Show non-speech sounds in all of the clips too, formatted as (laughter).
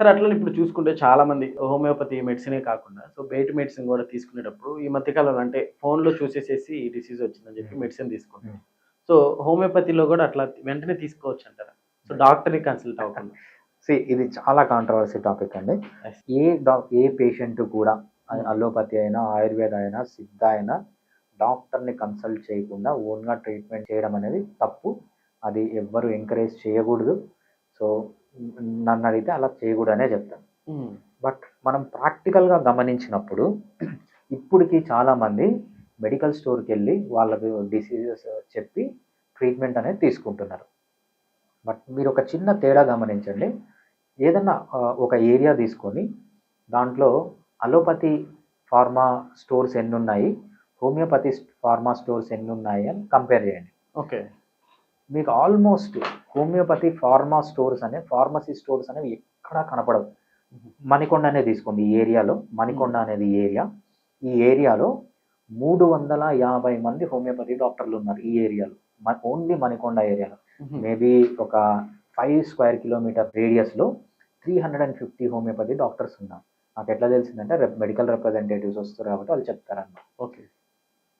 సరే అట్లా ఇప్పుడు చూసుకుంటే చాలా మంది హోమియోపతి మెడిసినే కాకుండా సో బయట మెడిసిన్ కూడా తీసుకునేటప్పుడు ఈ మధ్యకాలంలో అంటే ఫోన్లో చూసేసేసి ఈ డిసీజ్ వచ్చిందని చెప్పి మెడిసిన్ తీసుకుంటాం Hmm. సో హోమియోపతిలో కూడా అట్లా వెంటనే తీసుకోవచ్చు అంటారా సో డాక్టర్ని కన్సల్ట్ అవ్వకుండా (laughs) సి ఇది చాలా కాంట్రవర్సీ టాపిక్ అండి. ఏ డాక్ ఏ పేషెంట్ కూడా. అలోపతి అయినా ఆయుర్వేద అయినా సిద్ధ అయినా డాక్టర్ని కన్సల్ట్ చేయకుండా ఓన్గా ట్రీట్మెంట్ చేయడం అనేది తప్పు అది ఎవ్వరు ఎంకరేజ్ చేయకూడదు సో నన్ను అడిగితే అలా చేయకూడదనే చెప్తాను. బట్ మనం ప్రాక్టికల్గా గమనించినప్పుడు (clears throat) ఇప్పటికి చాలామంది మెడికల్ స్టోర్కి వెళ్ళి వాళ్ళకి డిసీజెస్ చెప్పి ట్రీట్మెంట్ అనేది తీసుకుంటున్నారు. బట్ మీరు ఒక చిన్న తేడా గమనించండి. ఏదన్నా ఒక ఏరియా తీసుకొని దాంట్లో అలోపతి ఫార్మా స్టోర్స్ ఎన్ని ఉన్నాయి హోమియోపతి ఫార్మా స్టోర్స్ ఎన్ని ఉన్నాయి అని కంపేర్ చేయండి. ఓకే. మీకు ఆల్మోస్ట్ హోమియోపతి ఫార్మా స్టోర్స్ అనే ఫార్మసీ స్టోర్స్ అనేవి ఎక్కడా కనపడవు. మణికొండ అనేది తీసుకోండి ఈ ఏరియాలో మణికొండ అనేది ఏరియా. ఈ ఏరియాలో మూడు వందల యాభై మంది హోమియోపతి డాక్టర్లు ఉన్నారు ఈ ఏరియాలో. ఓన్లీ మణికొండ ఏరియాలో. Hmm. మేబీ ఒక five square kilometre రేడియస్లో three hundred and fifty homeopathy doctors ఉన్నారు. నాకు ఎట్లా తెలిసిందంటే రేపు మెడికల్ రిప్రజెంటేటివ్స్ వస్తారు కాబట్టి వాళ్ళు చెప్తారన్నమాట. ఓకే.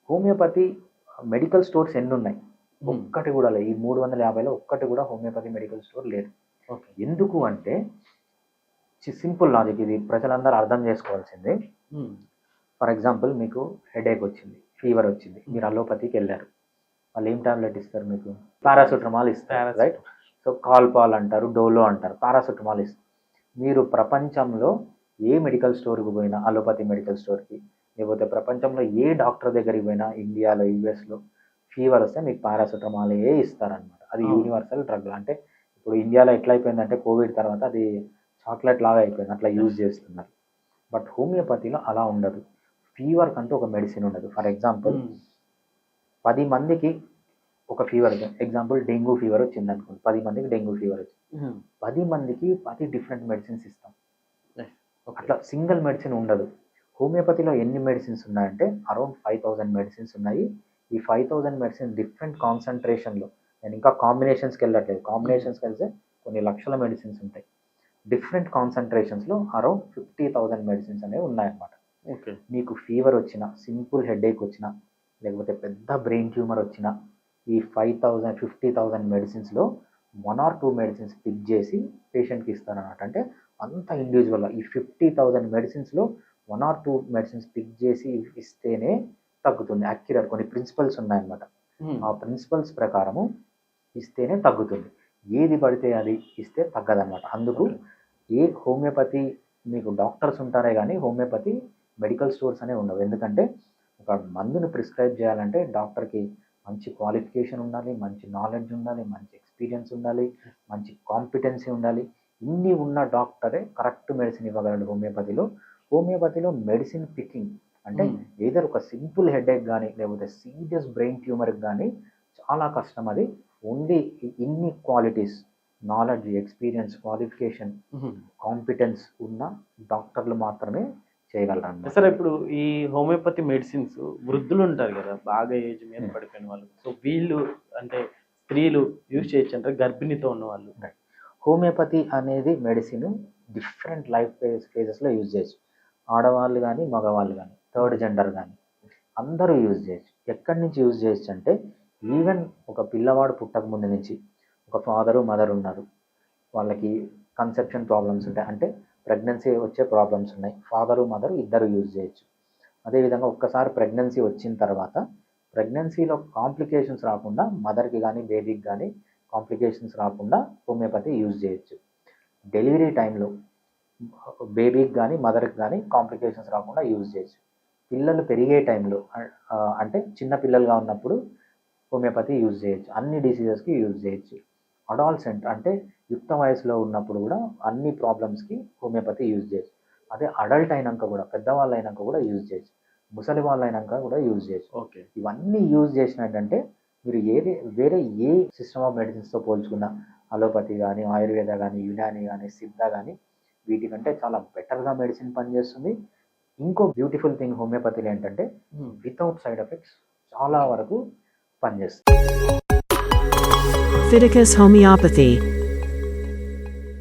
హోమియోపతి మెడికల్ స్టోర్స్ ఎన్ని ఉన్నాయి Hmm. ఒక్కటి కూడా లేదు. ఈ మూడు వందల యాభైలో ఒక్కటి కూడా హోమియోపతి మెడికల్ స్టోర్ లేదు. ఓకే. ఎందుకు అంటే సింపుల్ లాజిక్ ఇది. ప్రజలందరూ అర్థం చేసుకోవాల్సింది. ఫర్ ఎగ్జాంపుల్ మీకు హెడేక్ వచ్చింది ఫీవర్ వచ్చింది మీరు అలోపతికి వెళ్ళారు. వాళ్ళు ఏం టాబ్లెట్ ఇస్తారు మీకు? పారాసిటమాల్ ఇస్తారు రైట్ సో కాల్పాల్ అంటారు డోలో అంటారు పారాసిటమాల్ ఇస్తారు. మీరు ప్రపంచంలో ఏ మెడికల్ స్టోర్కి పోయినా అలోపతి మెడికల్ స్టోర్కి లేకపోతే ప్రపంచంలో ఏ డాక్టర్ దగ్గరికి పోయినా ఇండియాలో యూఎస్లో ఫీవర్ వస్తే మీకు పారాసిటమాల్ ఏ ఇస్తారనమాట అది. యూనివర్సల్ డ్రగ్ అంటే ఇప్పుడు ఇండియాలో ఎట్లా అయిపోయిందంటే కోవిడ్ తర్వాత అది చాక్లెట్ లాగా అయిపోయింది అట్లా యూజ్ చేస్తున్నారు. బట్ హోమియోపతిలో అలా ఉండదు. ఫీవర్ కంటూ ఒక మెడిసిన్ ఉండదు. For example Hmm. పది మందికి ఒక ఫీవర్ ఎగ్జాంపుల్ డెంగ్యూ ఫీవర్ వచ్చింది అనుకోండి పది మందికి డెంగ్యూ ఫీవర్ వచ్చింది. Hmm. పది మందికి పది డిఫరెంట్ మెడిసిన్స్ ఇస్తాం. అట్లా సింగిల్ మెడిసిన్ ఉండదు. హోమియోపతిలో ఎన్ని మెడిసిన్స్ ఉన్నాయంటే అరౌండ్ ఫైవ్ థౌజండ్ మెడిసిన్స్ ఉన్నాయి. ఈ ఫైవ్ థౌజండ్ మెడిసిన్ డిఫరెంట్ కాన్సన్ట్రేషన్లో నేను ఇంకా కాంబినేషన్స్కి వెళ్ళట్లేదు. కాంబినేషన్స్కి వెళ్తే కొన్ని లక్షల మెడిసిన్స్ ఉంటాయి. డిఫరెంట్ కాన్సన్ట్రేషన్స్లో అరౌండ్ ఫిఫ్టీ థౌజండ్ మెడిసిన్స్ అనేవి ఉన్నాయన్నమాట. ఓకే మీకు ఫీవర్ వచ్చిన సింపుల్ హెడేక్ వచ్చిన లేకపోతే పెద్ద బ్రెయిన్ ట్యూమర్ వచ్చిన ఈ five thousand fifty thousand మెడిసిన్స్లో one or two medicines pick చేసి పేషెంట్కి ఇస్తారన్నమాట అంటే అంత ఇండివిజువల్గా ఈ fifty thousand మెడిసిన్స్లో one or two medicines pick చేసి ఇస్తేనే తగ్గుతుంది. అక్యురేట్ కొన్ని ప్రిన్సిపల్స్ ఉన్నాయన్నమాట. ఆ ప్రిన్సిపల్స్ ప్రకారము ఇస్తేనే తగ్గుతుంది. ఏది పడితే అది ఇస్తే తగ్గదన్నమాట. అందుకు ఏ హోమియోపతి మీకు డాక్టర్స్ ఉంటారే కానీ హోమియోపతి మెడికల్ స్టోర్స్ అనే ఉండవు. ఎందుకంటే ఒక మందుని ప్రిస్క్రైబ్ చేయాలంటే డాక్టర్కి మంచి క్వాలిఫికేషన్ ఉండాలి మంచి నాలెడ్జ్ ఉండాలి మంచి ఎక్స్పీరియన్స్ ఉండాలి మంచి కాంపిటెన్సీ ఉండాలి. ఇన్ని ఉన్న డాక్టరే కరెక్ట్ మెడిసిన్ ఇవ్వగలడు హోమియోపతిలో. హోమియోపతిలో మెడిసిన్ పికింగ్ అంటే. ఏదర్ ఒక సింపుల్ హెడేక్ కానీ లేకపోతే సీరియస్ బ్రెయిన్ ట్యూమర్కి కానీ చాలా కష్టం అది. ఓన్లీ ఇన్ని qualities knowledge experience qualification. Competence ఉన్న డాక్టర్లు మాత్రమే చేయగలరు సార్ ఇప్పుడు ఈ హోమియోపతి మెడిసిన్స్ వృద్ధులు ఉంటారు కదా బాగా ఏజ్ మీద. పడిపోయిన వాళ్ళు. సో వీళ్ళు అంటే స్త్రీలు యూజ్ చేయొచ్చు అంటారు గర్భిణితో ఉన్న వాళ్ళు హోమియోపతి అనేది మెడిసిన్ డిఫరెంట్ లైఫ్ ఫేజ్ ఫేజెస్లో యూజ్ చేయొచ్చు. ఆడవాళ్ళు కానీ మగవాళ్ళు కానీ థర్డ్ జెండర్ కానీ అందరూ యూజ్ చేయొచ్చు. ఎక్కడి నుంచి యూజ్ చేయొచ్చు అంటే ఈవెన్ ఒక పిల్లవాడు పుట్టక ముందు నుంచి ఒక ఫాదరు మదర్ ఉన్నారు. వాళ్ళకి కన్సెప్షన్ ప్రాబ్లమ్స్ ఉంటాయి. అంటే ప్రెగ్నెన్సీ వచ్చే ప్రాబ్లమ్స్ ఉన్నాయి. ఫాదరు మదరు ఇద్దరు యూజ్ చేయొచ్చు. అదేవిధంగా ఒక్కసారి ప్రెగ్నెన్సీ వచ్చిన తర్వాత ప్రెగ్నెన్సీలో కాంప్లికేషన్స్ రాకుండా మదర్కి కానీ బేబీకి కానీ కాంప్లికేషన్స్ రాకుండా హోమియోపతి యూజ్ చేయొచ్చు. డెలివరీ టైంలో బేబీకి కానీ మదర్కి కానీ కాంప్లికేషన్స్ రాకుండా యూజ్ చేయొచ్చు. పిల్లలు పెరిగే టైంలో అంటే చిన్న పిల్లలుగా ఉన్నప్పుడు హోమియోపతి యూజ్ చేయొచ్చు. అన్ని డిసీజెస్కి యూజ్ చేయొచ్చు. అడాల్సెంట్ అంటే యుక్త వయసులో ఉన్నప్పుడు కూడా అన్ని ప్రాబ్లమ్స్కి హోమియోపతి యూజ్ చేయొచ్చు. అదే అడల్ట్ అయినాక కూడా పెద్దవాళ్ళు అయినాక కూడా యూజ్ చేయొచ్చు. ముసలి వాళ్ళు అయినాక కూడా యూజ్ చేయొచ్చు. ఓకే. ఇవన్నీ యూజ్ చేసినట్టంటే మీరు ఏదే వేరే ఏ సిస్టమ్ ఆఫ్ మెడిసిన్స్తో పోల్చుకున్న అలోపతి కానీ ఆయుర్వేద కానీ యునాని కానీ సిద్ధ కానీ వీటికంటే చాలా బెటర్గా మెడిసిన్ పనిచేస్తుంది. ఇంకో బ్యూటిఫుల్ థింగ్ హోమియోపతిలో ఏంటంటే వితౌట్ సైడ్ ఎఫెక్ట్స్ చాలా వరకు పనిచేస్తుంది. Fiticus Homeopathy